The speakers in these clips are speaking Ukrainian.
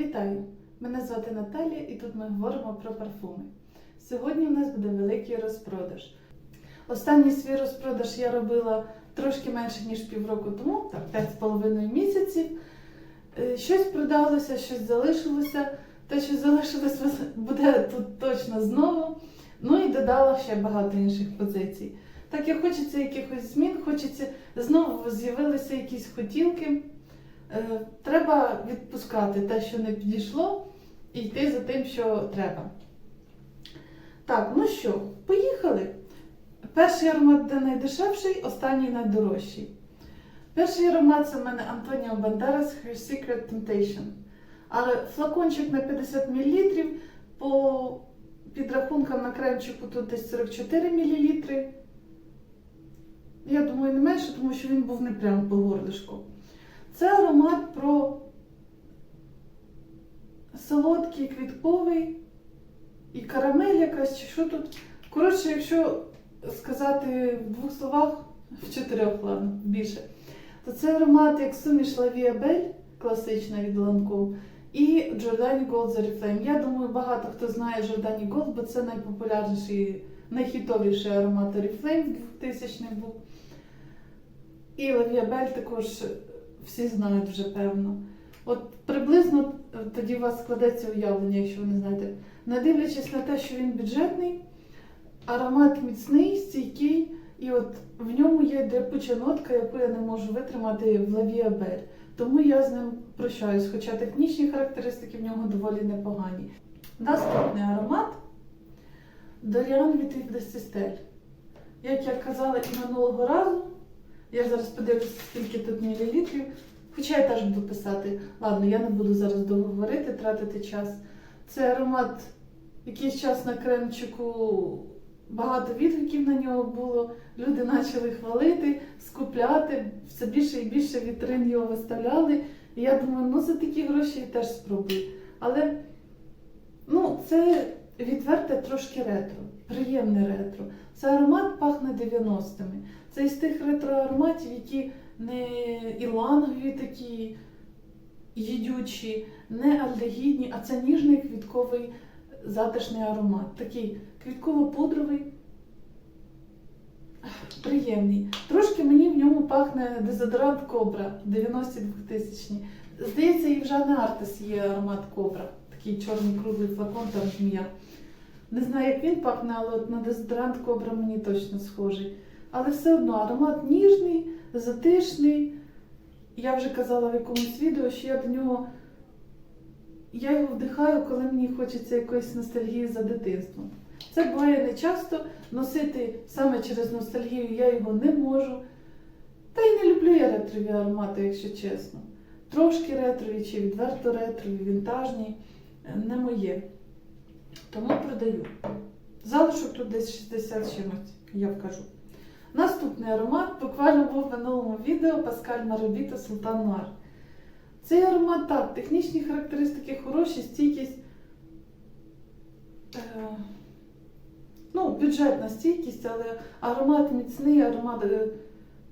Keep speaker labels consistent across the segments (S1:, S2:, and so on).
S1: Вітаю! Мене звати Наталія і тут ми говоримо про парфуми. Сьогодні у нас буде великий розпродаж. Останній свій розпродаж я робила трошки менше, ніж півроку тому, так, 5,5 місяців. Е, Щось продалося, щось залишилося. Те, що залишилось, буде тут точно знову. Ну і додала ще багато інших позицій. Так як хочеться якихось змін, хочеться знову з'явилися якісь хотілки. Е, Треба відпускати те, що не підійшло, і йти за тим, що треба. Так, ну що, поїхали. Перший аромат де найдешевший, останній найдорожчий. Перший аромат це в мене Антоніо Бандерас Her Secret Temptation. Але флакончик на 50 мл, по підрахункам на кремчику тут десь 44 мл. Я думаю, не менше, тому що він був не прямо по горлишку. Це аромат про солодкий, квітковий і карамель якась, чи що тут. Коротше, якщо сказати в двох словах, в чотирьох, ладно, більше, то це аромат як суміш Лавіабель, класична від Lancome, і Giordani Gold The Reflame. Я думаю, багато хто знає Giordani Gold, бо це найпопулярніший, найхітовіший аромат Oriflame 2000 був. І Лавіабель також всі знають вже певно. От приблизно тоді у вас складеться уявлення, якщо ви не знаєте. Не дивлячись на те, що він бюджетний, аромат міцний, стійкий, і от в ньому є дряпуча нотка, яку я не можу витримати в Лавіабель. Тому я з ним прощаюсь, хоча технічні характеристики в нього доволі непогані. Наступний аромат Dorian від Дестістель. Як я казала і минулого разу, я зараз подивлюся, скільки тут мілілітрів. Хоча я теж буду писати. Ладно, я не буду зараз довго говорити, тратити час. Це аромат, якийсь час на кремчику, багато відгуків на нього було. Люди почали хвалити, скупляти, все більше і більше вітрин його виставляли. І я думаю, ну за такі гроші я теж спробую. Але ну, це відверте трошки ретро, приємне ретро. Це аромат пахне 90-ми. Це із тих ретро-ароматів, які не ілангові такі їдючі, не альдегідні, а це ніжний квітковий затишний аромат. Такий квітково-пудровий, приємний. Трошки мені в ньому пахне дезодорант Кобра 90 2000 Здається, і в Жанни Артес є аромат Кобра. Такий чорний круглий флакон, там змія. Не знаю, як він пахне, але на дезодорант Кобра мені точно схожий. Але все одно аромат ніжний, затишний. Я вже казала в якомусь відео, що я до нього я його вдихаю, коли мені хочеться якоїсь ностальгії за дитинством. Це буває не часто, носити саме через ностальгію я його не можу. Та й не люблю я ретрові аромати, якщо чесно. Трошки ретрові чи відверто ретрові, вінтажні не моє. Тому продаю. Залишок тут десь 60 чимось, я вкажу. Наступний аромат буквально був в минулому відео Паскаль Маробіта Султан Нуар. Цей аромат так, технічні характеристики хороші, стійкість. Е, ну, бюджетна стійкість, але аромат міцний, аромат е,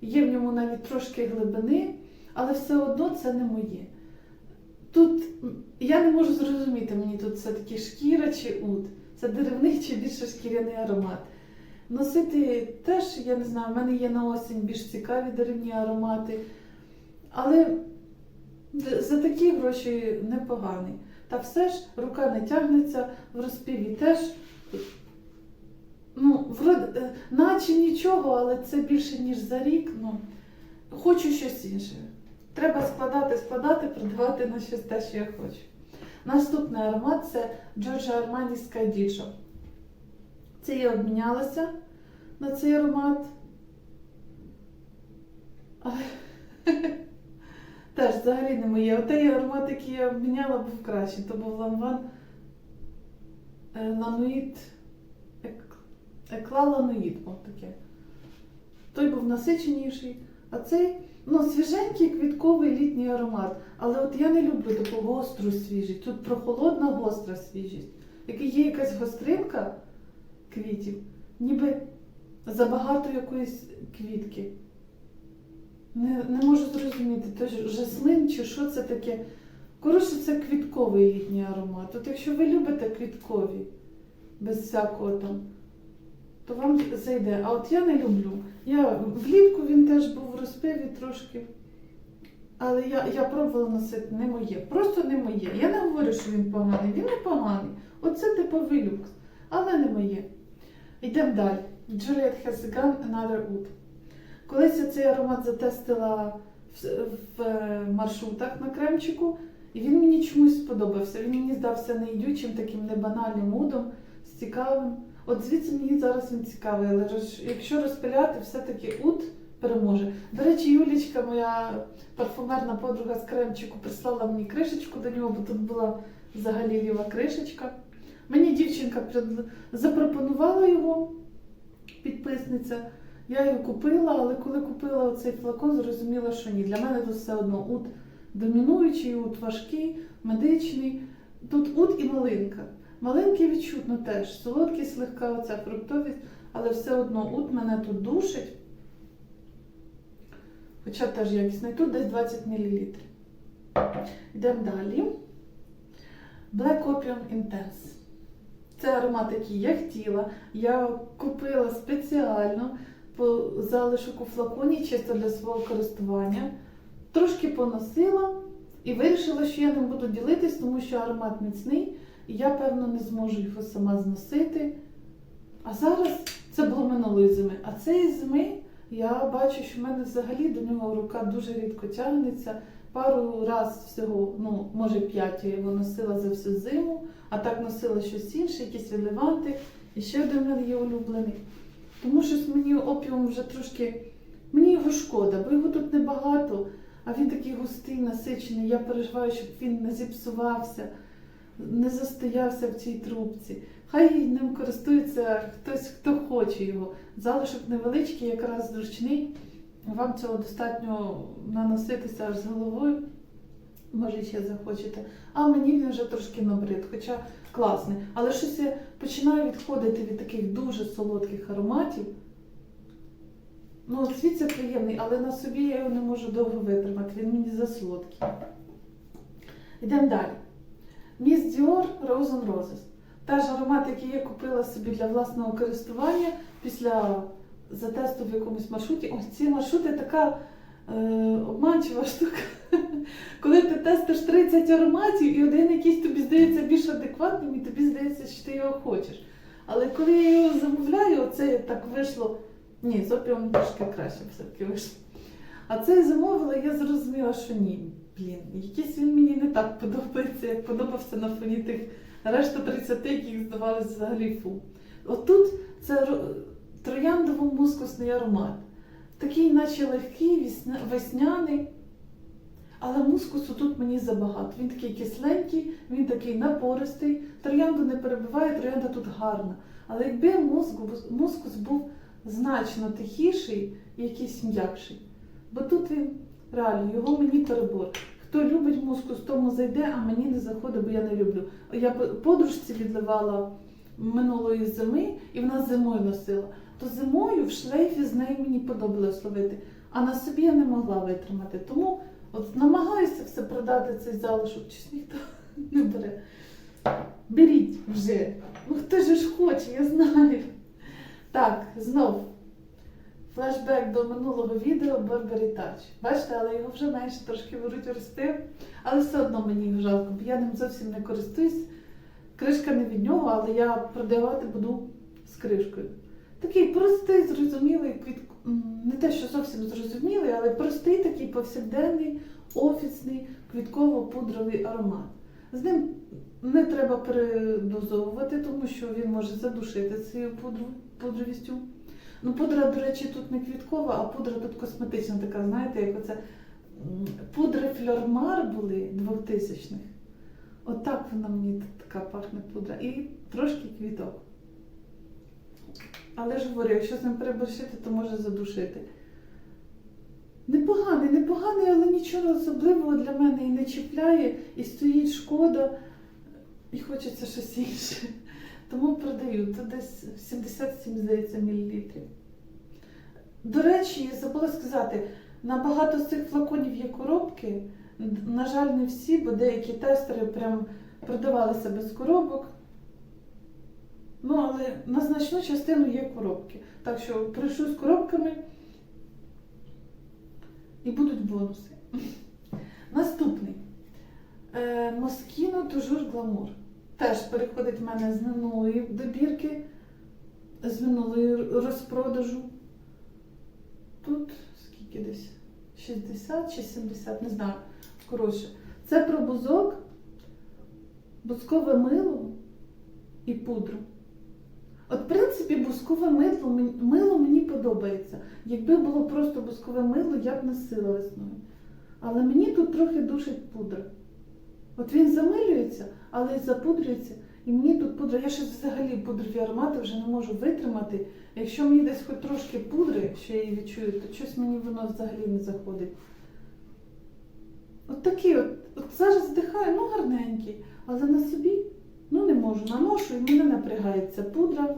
S1: є в ньому навіть трошки глибини, але все одно це не моє. Тут я не можу зрозуміти, мені тут все-таки шкіра чи ут. Це деревний чи більше шкіряний аромат. Носити теж, я не знаю, в мене є на осінь більш цікаві деревні аромати. Але за такі гроші непоганий. Та все ж рука не тягнеться, в розпіві теж. Ну, вроде, е, наче нічого, але це більше, ніж за рік. Ну, хочу щось інше. Треба складати, складати, продавати на щось те, що я хочу. Наступний аромат це Giorgio Armani Sky Це я обмінялася на цей аромат. Теж взагалі не моє. Отей аромат, який я обміняла, був кращий. То був Ланван Лануїд. Екла Лануїд, о таке. Той був насиченіший, а цей ну, свіженький квітковий літній аромат. Але от я не люблю таку гостру свіжість. Тут прохолодна гостра свіжість. Як є якась гостринка квітів, ніби забагато якоїсь квітки. Не, не можу зрозуміти, то жасмин чи що це таке. Коротше, це квітковий літній аромат. От якщо ви любите квіткові, без всякого там, то вам зайде. А от я не люблю. Я влітку він теж був в розпиві трошки. Але я, я пробувала носити не моє. Просто не моє. Я не говорю, що він поганий. Він не поганий. Оце типовий люкс. Але не моє. Йдемо далі. Juliet has gone another wood. Колись я цей аромат затестила в, в е, маршрутах на кремчику, і він мені чомусь сподобався. Він мені здався неїдючим, таким небанальним удом, з цікавим. От звідси мені зараз він цікавий, але якщо розпиляти, все-таки ут переможе. До речі, Юлічка, моя парфумерна подруга з кремчику, прислала мені кришечку до нього, бо тут була взагалі ліва кришечка. Мені дівчинка запропонувала його, підписниця. Я його купила, але коли купила оцей флакон, зрозуміла, що ні. Для мене тут все одно ут домінуючий, ут важкий, медичний. Тут ут і малинка. Малинки відчутно теж. Солодкість легка, оця фруктовість, але все одно ут мене тут душить. Хоча теж якісний. Тут десь 20 мл. Йдемо далі. Black Opium Intense. Це аромат, який я хотіла. Я купила спеціально по залишок у флаконі чисто для свого користування. Трошки поносила і вирішила, що я не буду ділитись, тому що аромат міцний, і я, певно, не зможу його сама зносити. А зараз це було минулої зими. А цієї зими я бачу, що в мене взагалі до нього рука дуже рідко тягнеться. Пару раз всього, ну, може п'ять я його носила за всю зиму, а так носила щось інше, якісь відливанти. І ще один мене є улюблений. Тому щось мені опіум вже трошки. Мені його шкода, бо його тут небагато, а він такий густий, насичений. Я переживаю, щоб він не зіпсувався, не застоявся в цій трубці. Хай ним користується хтось, хто хоче його. Залишок невеличкий, якраз зручний. Вам цього достатньо наноситися аж з головою. Може, ще захочете. А мені він вже трошки набрид, хоча класний. Але щось я починаю відходити від таких дуже солодких ароматів. Ну, світ це приємний, але на собі я його не можу довго витримати. Він мені засолодкий. Йдемо далі. Miss Dior Rose on Roses. Теж аромат, який я купила собі для власного користування після затесту в якомусь маршруті. Ось ці маршрути така е, обманчива штука. Коли ти тестиш 30 ароматів і один якийсь тобі здається більш адекватним, і тобі здається, що ти його хочеш. Але коли я його замовляю, оце так вийшло. Ні, з опіумом трошки краще все-таки вийшло. А це я замовила, я зрозуміла, що ні. Блін, якийсь він мені не так подобається, як подобався на фоні тих решта 30, яких здавалось взагалі фу. Отут це трояндово-мускусний аромат. Такий, наче легкий, весняний. Але мускусу тут мені забагато. Він такий кисленький, він такий напористий. Троянду не перебиває, троянда тут гарна. Але якби мускус, був значно тихіший і якийсь м'якший. Бо тут він реально, його мені перебор. Хто любить мускус, тому зайде, а мені не заходить, бо я не люблю. Я по- подружці відливала минулої зими, і вона зимою носила. То зимою в шлейфі з нею мені подобалось ловити, а на собі я не могла витримати. Тому от намагаюся все продати цей залишок, чи ніхто не бере. Беріть вже. Ну хто ж хоче, я знаю. Так, знов. Флешбек до минулого відео Burberry Touch. Бачите, але його вже менше трошки беруть розпив. Але все одно мені його жалко, бо я ним зовсім не користуюсь. Кришка не від нього, але я продавати буду з кришкою. Такий простий, зрозумілий, квіт... не те, що зовсім зрозумілий, але простий такий повсякденний, офісний, квітково-пудровий аромат. З ним не треба передозовувати, тому що він може задушити цією пудру, пудровістю. Ну, пудра, до речі, тут не квіткова, а пудра тут косметична така, знаєте, як оце пудри фльормар були 2000-х. Отак вона мені така пахне пудра. І трошки квіток. Але ж говорю, якщо з ним переборщити, то може задушити. Непоганий, непоганий, але нічого особливого для мене і не чіпляє, і стоїть шкода, і хочеться щось інше. Тому продаю. Тут десь 77, здається, мілілітрів. До речі, забула сказати, на багато з цих флаконів є коробки, На жаль, не всі, бо деякі тестери прям продавалися без коробок. Ну, але на значну частину є коробки. Так що прийшу з коробками і будуть бонуси. Наступний. Москіно Тужур Гламур. Теж переходить в мене з минулої добірки, з минулої розпродажу. Тут скільки десь? 60 чи 70, не знаю. Коротше, це про бузок, бузкове мило і пудру. От, в принципі, бузкове мило, мило мені подобається. Якби було просто бузкове мило, я б носила весною. Але мені тут трохи душить пудра. От він замилюється, але запудрюється. І мені тут пудра, я ще взагалі пудрові аромати вже не можу витримати. Якщо мені десь хоч трошки пудри, що я її відчую, то щось мені воно взагалі не заходить. От такий от, от зараз здихаю, ну гарненький, але на собі ну не можу, наношу і мене напрягається пудра,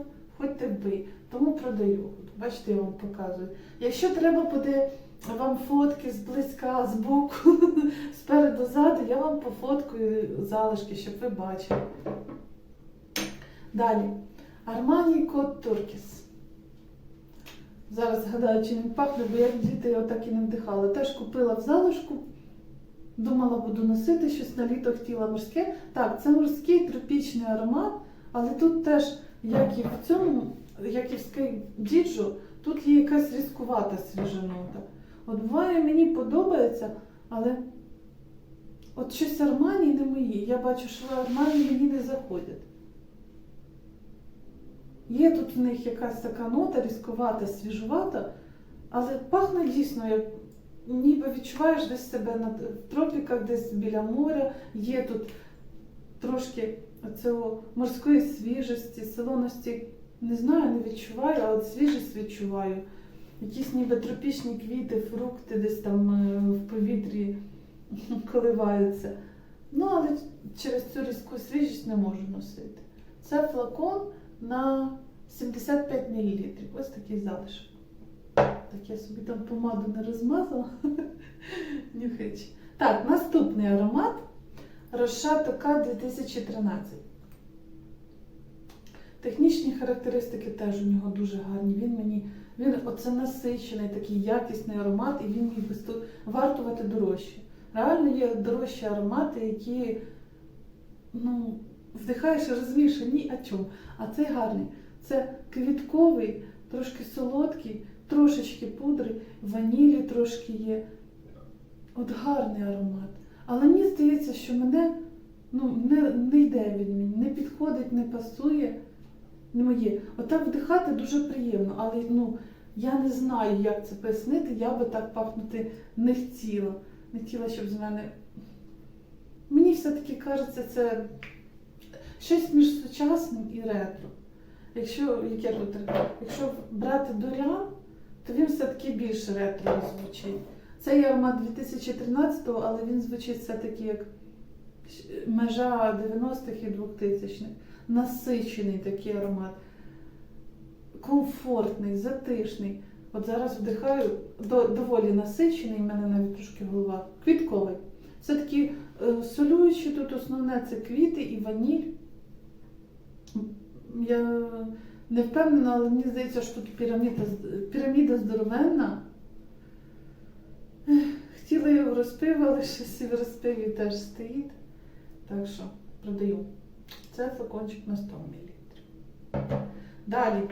S1: ти вбий. Тому продаю. Бачите, я вам показую. Якщо треба буде вам фотки зблизька, збоку, спереду, ззаду, я вам пофоткаю залишки, щоб ви бачили. Далі. Armani Code Turkis. Зараз згадаю, чи він пахне, бо я діти його так і не вдихала. Теж купила в залишку. Думала, буду носити щось на літо хотіла морське. Так, це морський тропічний аромат, але тут теж, як і в цьому, як і в Sky тут є якась різкувата свіженота. От буває, мені подобається, але от щось Армані не мої. Я бачу, що Армані мені не заходять. Є тут в них якась така нота, різкувата, свіжувата, але пахне дійсно, як ніби відчуваєш десь себе на в тропіках, десь біля моря. Є тут трошки цього морської свіжості, солоності. Не знаю, не відчуваю, а от свіжість відчуваю. Якісь ніби тропічні квіти, фрукти десь там е, в повітрі коливаються. Ну, але через цю різку свіжість не можу носити. Це флакон на 75 мл. Ось такий залишок. Так, я собі там помаду не розмазала. Нюхач. Так, наступний аромат Роша Тока 2013. Технічні характеристики теж у нього дуже гарні. Він мені, він оце насичений, такий якісний аромат, і він міг би вартувати дорожче. Реально є дорожчі аромати, які ну, вдихаєш і розумієш, ні о чому. А цей гарний. Це квітковий, трошки солодкий, трошечки пудри, ванілі трошки є. От гарний аромат. Але мені здається, що мене ну, не, не йде він мені, не підходить, не пасує. Не моє. Отак вдихати дуже приємно, але ну, я не знаю, як це пояснити, я би так пахнути не хотіла. Не хотіла, щоб з мене. Мені все-таки кажеться, це щось між сучасним і ретро. Якщо, яке тут? Якщо брати Доріан, то він все-таки більш ретро звучить. Цей аромат 2013-го, але він звучить все-таки як межа 90-х і 2000-х. Насичений такий аромат. Комфортний, затишний. От зараз вдихаю, до, доволі насичений, в мене навіть трошки голова. Квітковий. Це такі е, солюючі, тут основне це квіти і ваніль. Я не впевнена, але мені здається, що тут піраміда, піраміда здоровенна. Хотіла його розпив, але щось і в розпиві теж стоїть. Так що продаю. Це флакончик на 100 мл. Далі.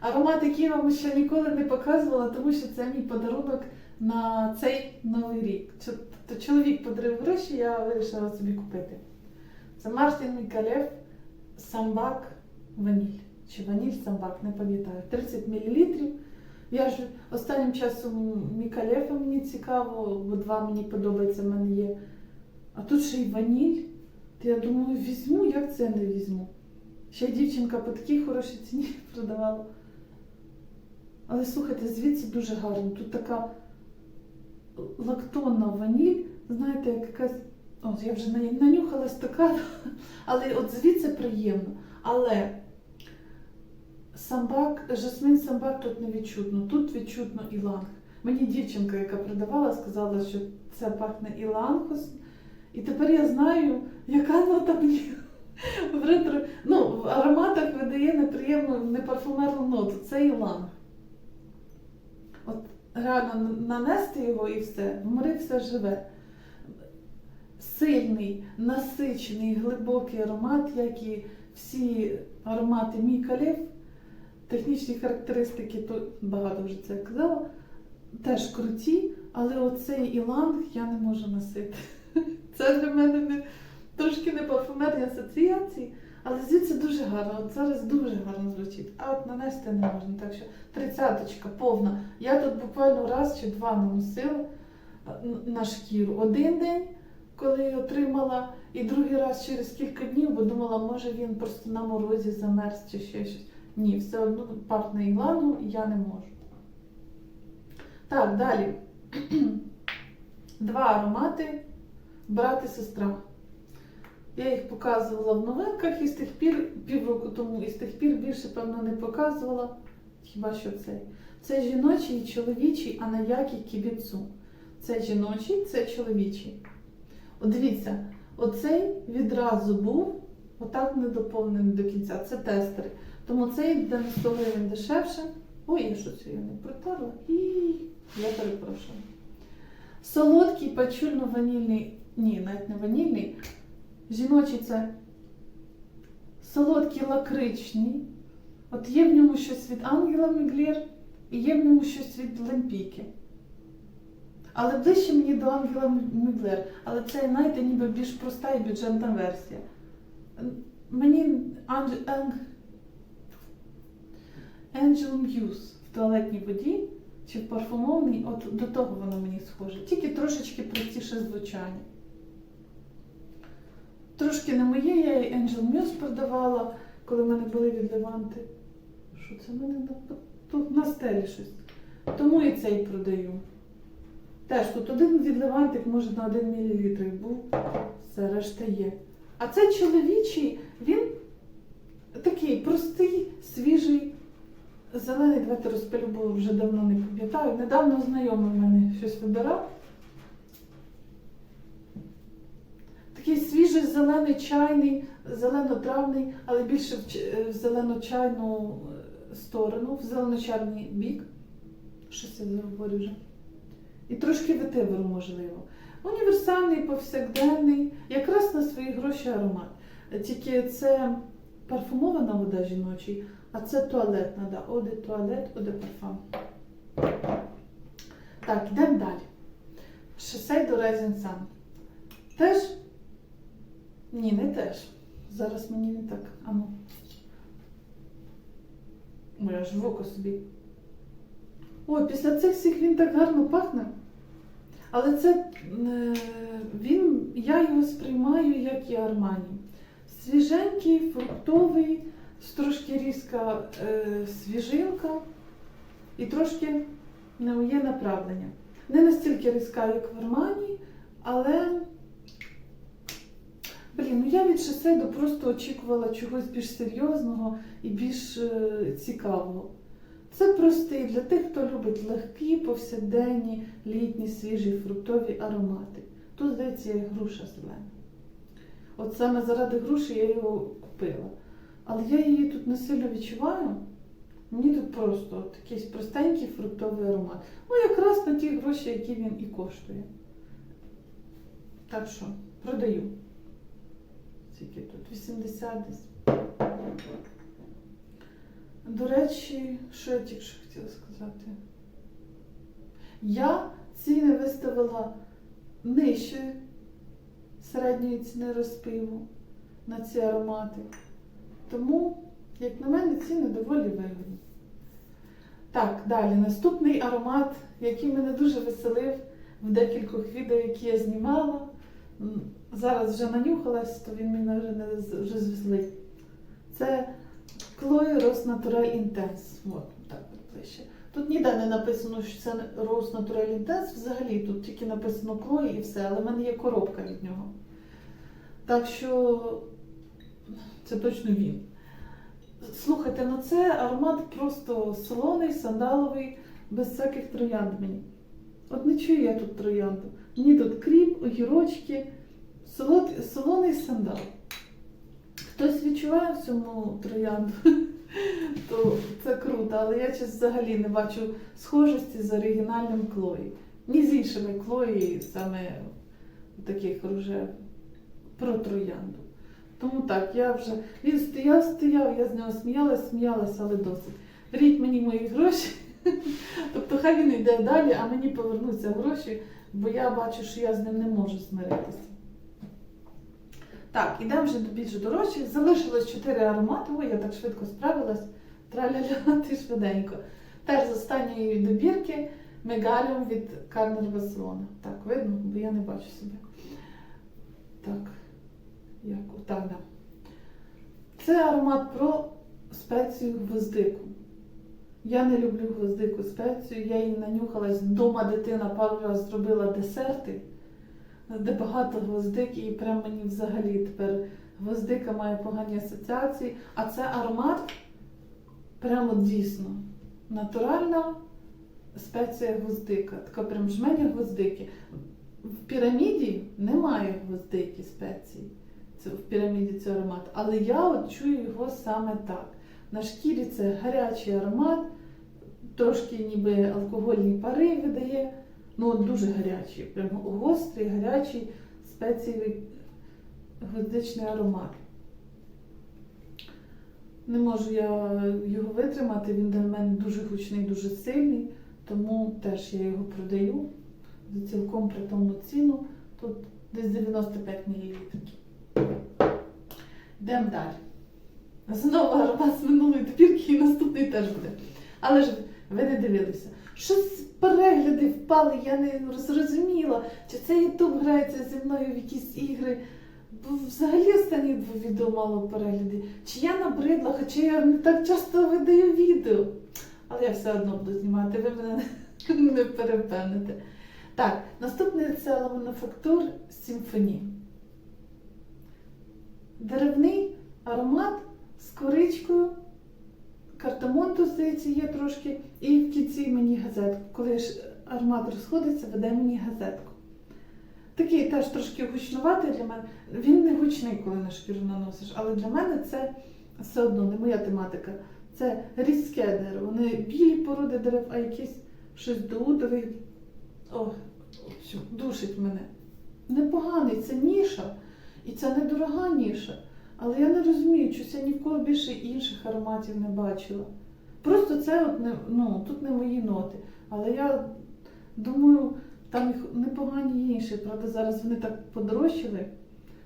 S1: Аромат, який я вам ще ніколи не показувала, тому що це мій подарунок на цей новий рік. То чоловік подарив гроші, я вирішила собі купити. Це Мартін Мікалев Самбак Ваніль. Чи ваніль самбак, не пам'ятаю. 30 мл. Я ж останнім часом Мікалефа мені цікаво, бо два мені подобається, в мене є. А тут ще й ваніль. То я думаю, візьму, як це не візьму. Ще дівчинка по такій хорошій ціні продавала. Але слухайте, звідси дуже гарно. Тут така лактонна ваніль, знаєте, як якась. От я вже нанюхалась така, але от звідси приємно. Але самбак, жасмин самбак тут не відчутно, тут відчутно іланг. Мені дівчинка, яка продавала, сказала, що це пахне іланхус. І тепер я знаю, яка нота мені в ретро. Ну, в ароматах видає неприємну, непарфумерну ноту. Це іланг. От реально нанести його і все, в морі все живе. Сильний, насичений, глибокий аромат, як і всі аромати мій калів. Технічні характеристики, то багато вже це казала, теж круті, але оцей іланг я не можу носити. Це для мене не, трошки не парфумерні асоціації, але звідси дуже гарно. От зараз дуже гарно звучить. А от нанести не можна. Так що тридцяточка повна. Я тут буквально раз чи два наносила на шкіру. Один день, коли отримала, і другий раз через кілька днів, бо думала, може він просто на морозі замерз чи ще щось. Ні, все одно пахне іланом, і я не можу. Так, далі. Два аромати брат і сестра. Я їх показувала в новинках і з тих пір, півроку тому, і з тих пір більше, певно, не показувала. Хіба що цей. Це жіночий і чоловічий, а на який кібіцу. Це жіночий, це чоловічий. От дивіться, оцей відразу був отак не доповнений до кінця. Це тестери. Тому цей йде на 100 гривень дешевше. Ой, я щось його не протерла. І я перепрошую. Солодкий пачульно-ванільний, ні, навіть не ванільний. Жіночий це солодкий лакричний. От є в ньому щось від Ангела Міглір і є в ньому щось від Лемпіки. Але ближче мені до Ангела Міглер. Але це, знаєте, ніби більш проста і бюджетна версія. Мені. Анг... Angel Muse в туалетній воді чи в парфумовній, от до того воно мені схоже. Тільки трошечки простіше звучання. Трошки не моє, я і Angel Muse продавала, коли в мене були від Леванти. Що це в мене тут на стелі щось? Тому і цей продаю. Теж тут один від Левантик, може на 1 мл був, все решта є. А цей чоловічий, він такий простий, свіжий, зелений, давайте розпилю, вже давно не пам'ятаю. Недавно знайомий мене щось вибирав. Такий свіжий зелений чайний, зелено-травний, але більше в, ч- зелено-чайну е, сторону, в зелено-чайний бік. Щось я говорю вже. І трошки ветиверу, можливо. Універсальний, повсякденний, якраз на свої гроші аромат. Тільки це парфумована вода жіночий, а це туалетна, да. Оде туалет, оде парфум. Так, йдемо далі. Шосей до Резінсан. Теж? Ні, не теж. Зараз мені не так. Ану. Ой, аж в собі. Ой, після цих всіх він так гарно пахне. Але це е, він, я його сприймаю як і Армані. Свіженький, фруктовий, трошки різка е, свіжинка і трошки на моє направлення. Не настільки різка, як в Армані, але. Блін, ну я від Шеседу просто очікувала чогось більш серйозного і більш е, цікавого. Це простий для тих, хто любить легкі, повсякденні, літні, свіжі, фруктові аромати. Тут, здається, є груша зелена. От саме заради груші я його купила. Але я її тут не сильно відчуваю. Мені тут просто от якийсь простенький фруктовий аромат. Ну, якраз на ті гроші, які він і коштує. Так що, продаю. Скільки тут? 80 десь. До речі, що я тільки що хотіла сказати? Я ціни виставила нижче середньої ціни розпиву на ці аромати. Тому, як на мене, ціни доволі вигідні. Так, далі. Наступний аромат, який мене дуже веселив в декількох відео, які я знімала. Зараз вже нанюхалась, то він мене вже не вже звеселить. Це Chloe Rose Natural Intense. От, так от ближче. Тут ніде не написано, що це Rose Natural Intense. Взагалі тут тільки написано Chloe і все, але в мене є коробка від нього. Так що це точно він. Слухайте, ну це аромат просто солоний, сандаловий, без всяких троянд мені. От не чую я тут троянду. Мені тут кріп, огірочки, солод, солоний сандал. Хтось відчуває в цьому троянду, то це круто, але я щось взагалі не бачу схожості з оригінальним Клої. Ні з іншими Клої, саме таких рожевих, про троянду. Тому так, я вже. Він стояв, стояв, я з нього сміялась, сміялась, але досить. Беріть мені мої гроші. Тобто хай він йде далі, а мені повернуться гроші, бо я бачу, що я з ним не можу змиритися. Так, ідемо вже до більш дорожчих. Залишилось 4 аромати. Ой, я так швидко справилась. Траля-ля, ти швиденько. Теж з останньої добірки Мегаліум від Карнер Барселона. Так, видно, бо я не бачу себе. Так, як так, да. Це аромат про спецію гвоздику. Я не люблю гвоздику спецію, я її нанюхалась вдома, дитина пару разів зробила десерти, де багато гвоздики, і прям мені взагалі тепер гвоздика має погані асоціації. А це аромат прямо дійсно натуральна спеція гвоздика. Така прям жменя гвоздики. В піраміді немає гвоздики спеції. В піраміді це аромат. Але я от чую його саме так. На шкірі це гарячий аромат, трошки ніби алкогольні пари видає. Ну, от дуже гарячий, прям гострий, гарячий спецієвий гвоздичний аромат. Не можу я його витримати, він для мене дуже гучний, дуже сильний, тому теж я його продаю за цілком притомну ціну. Тут десь 95 мл. Йдемо далі. Знову аромат з минулої добірки і наступний теж буде. Але ж ви не дивилися. Щось перегляди впали, я не зрозуміла, чи це Ютуб грається зі мною в якісь ігри. Бо взагалі останні два відео мало перегляди. Чи я набридла, хоча я не так часто видаю відео. Але я все одно буду знімати, ви мене не перепевните. Так, наступний це Manufacture Symphony. Деревний аромат з коричкою, картамонту, здається, є трошки, і в кінці мені газетку. Коли ж аромат розходиться, веде мені газетку. Такий теж трошки гучнуватий для мене. Він не гучний, коли на шкіру наносиш, але для мене це все одно не моя тематика. Це різке дерево. Не білі породи дерев, а якісь щось доудове. О, душить мене. Непоганий, це ніша. І це недорога ніша. Але я не розумію, чогось я ні в кого більше інших ароматів не бачила. Просто це от не, ну, тут не мої ноти. Але я думаю, там їх непогані інші. Правда, зараз вони так подорожчали,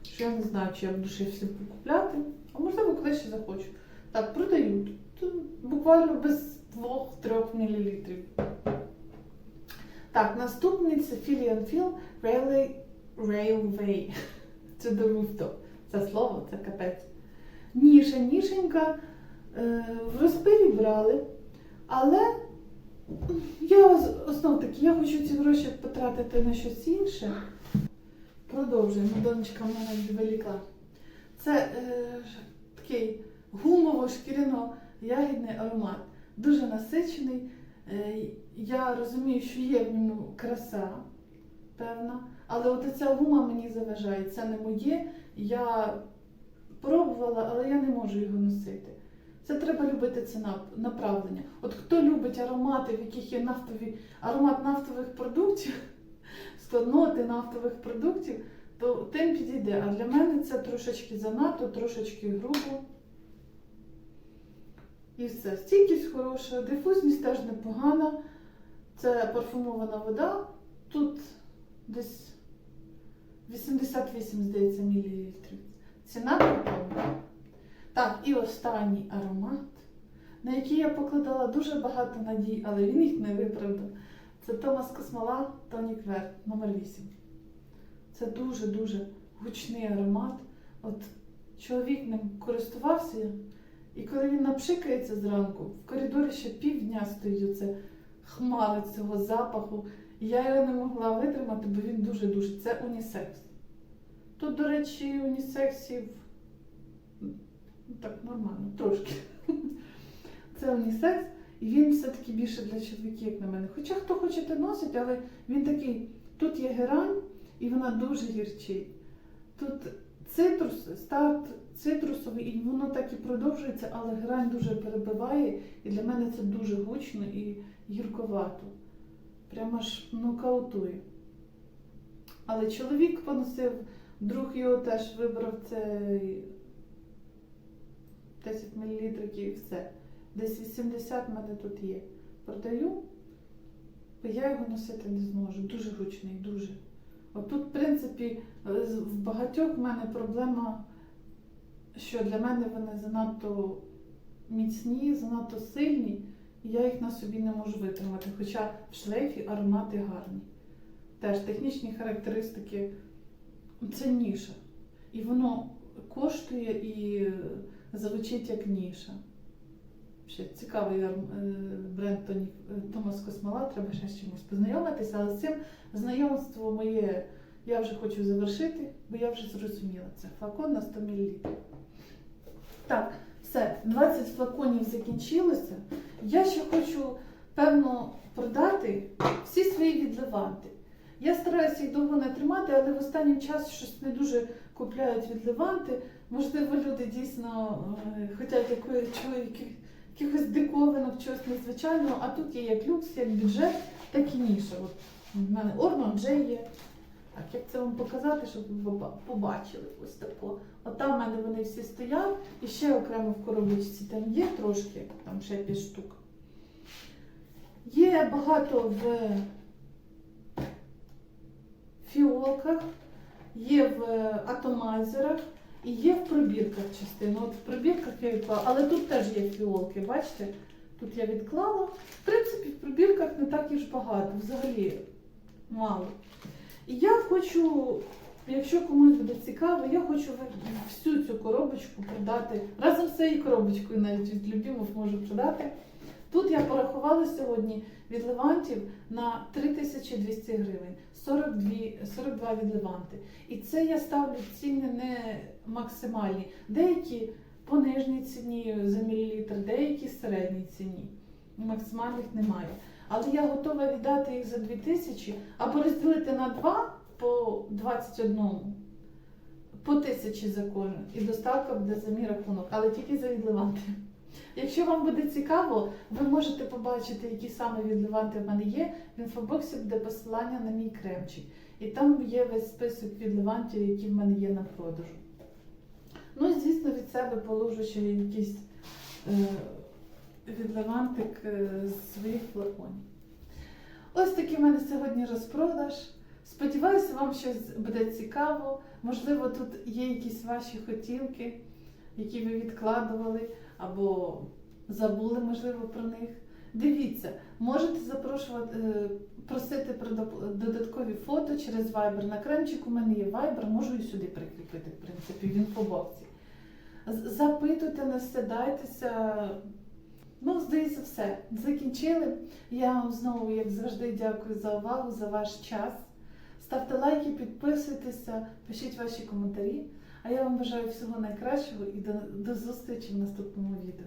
S1: що я не знаю, чи я буду ще всім покупляти. А можливо, колись ще захочу. Так, продають. Тут буквально без 2-3 мл. Так, наступний це Filian Railway, Railway. Це до rooftop. Це слово, це капець. Ніша, нішенька. Е, в розпилі брали. Але я знов таки, я хочу ці гроші потратити на щось інше. Продовжуємо. Донечка в мене відволікла. Це е, такий гумово-шкіряно-ягідний аромат. Дуже насичений. Е, я розумію, що є в ньому краса, певна. Але от ця гума мені заважає. Це не моє. Я пробувала, але я не можу його носити. Це треба любити це направлення. От хто любить аромати, в яких є нафтові, аромат нафтових продуктів, складноти нафтових продуктів, то тим підійде. А для мене це трошечки занадто, трошечки грубо. І все. Стійкість хороша, дифузність теж непогана. Це парфумована вода. Тут десь 88, здається, мілілітрів. Ціна прикольна. Так, і останній аромат, на який я покладала дуже багато надій, але він їх не виправдав. Це Томас Космола Тонік Вер номер 8. Це дуже-дуже гучний аромат. От чоловік ним користувався, і коли він напшикається зранку, в коридорі ще півдня стоїть це хмари цього запаху. І я його не могла витримати, бо він дуже-дуже. Це унісекс. Тут, до речі, унісексів ну, так нормально, трошки. Це унісекс. І він все-таки більше для чоловіків, як на мене. Хоча хто хоче, те носить, але він такий, тут є герань, і вона дуже гірчить. Тут цитрус, старт цитрусовий, і воно так і продовжується, але грань дуже перебиває, і для мене це дуже гучно і гірковато. Прямо ж нокаутує. Але чоловік поносив, друг його теж вибрав цей 10 мл і все. Десь 80 в мене тут є. Продаю, бо я його носити не зможу. Дуже гучний, дуже. Отут, в принципі, в багатьох в мене проблема, що для мене вони занадто міцні, занадто сильні, я їх на собі не можу витримати. Хоча в шлейфі аромати гарні. Теж технічні характеристики це ніша. І воно коштує і звучить як ніша. Ще цікавий е, бренд е, Томас Космола, треба ще з чимось познайомитися, але з цим знайомство моє я вже хочу завершити, бо я вже зрозуміла. Це флакон на 100 мл. Так, все, 20 флаконів закінчилося. Я ще хочу, певно, продати всі свої відливанти. Я стараюся їх довго не тримати, але в останній час щось не дуже купляють відливанти. Можливо, люди дійсно е, хочуть якихось диковинок, чогось незвичайного, а тут є як люкс, як бюджет, так і ніша. У мене Ormond J є. Так, як це вам показати, щоб ви побачили ось тако. От в мене вони всі стоять, і ще окремо в коробочці там є трошки, там ще 5 штук. Є багато в фіолках, є в атомайзерах і є в пробірках частина. От в пробірках я відклала, але тут теж є фіолки, бачите? Тут я відклала. В принципі, в пробірках не так і ж багато, взагалі мало. І я хочу, якщо комусь буде цікаво, я хочу всю цю коробочку продати. Разом з цією коробочкою навіть від любимов можу продати. Тут я порахувала сьогодні від левантів на 3200 гривень, 42, 42 від леванти. І це я ставлю ціни не максимальні. Деякі по нижній ціні за мілілітр, деякі середній ціні. Максимальних немає. Але я готова віддати їх за 2000 або розділити на 2 по 21, по 1000 за кожен. І доставка буде за мій рахунок, але тільки за відливанти. Якщо вам буде цікаво, ви можете побачити, які саме відливанти в мене є. В інфобоксі буде посилання на мій кремчик. І там є весь список відливантів, які в мене є на продажу. Ну і звісно, від себе положу ще якийсь е, відливантик е, з своїх флаконів. Ось такий в мене сьогодні розпродаж. Сподіваюся, вам щось буде цікаво. Можливо, тут є якісь ваші хотілки, які ви відкладували або забули, можливо, про них. Дивіться, можете запрошувати, е, просити про додаткові фото через Viber. На кремчик у мене є Viber, можу і сюди прикріпити, в принципі, в інфобоксі. З- Запитуйте, не стидайтеся. Ну, здається, все. Закінчили. Я вам знову, як завжди, дякую за увагу, за ваш час. Ставте лайки, підписуйтеся, пишіть ваші коментарі. А я вам бажаю всього найкращого і до, до зустрічі в наступному відео.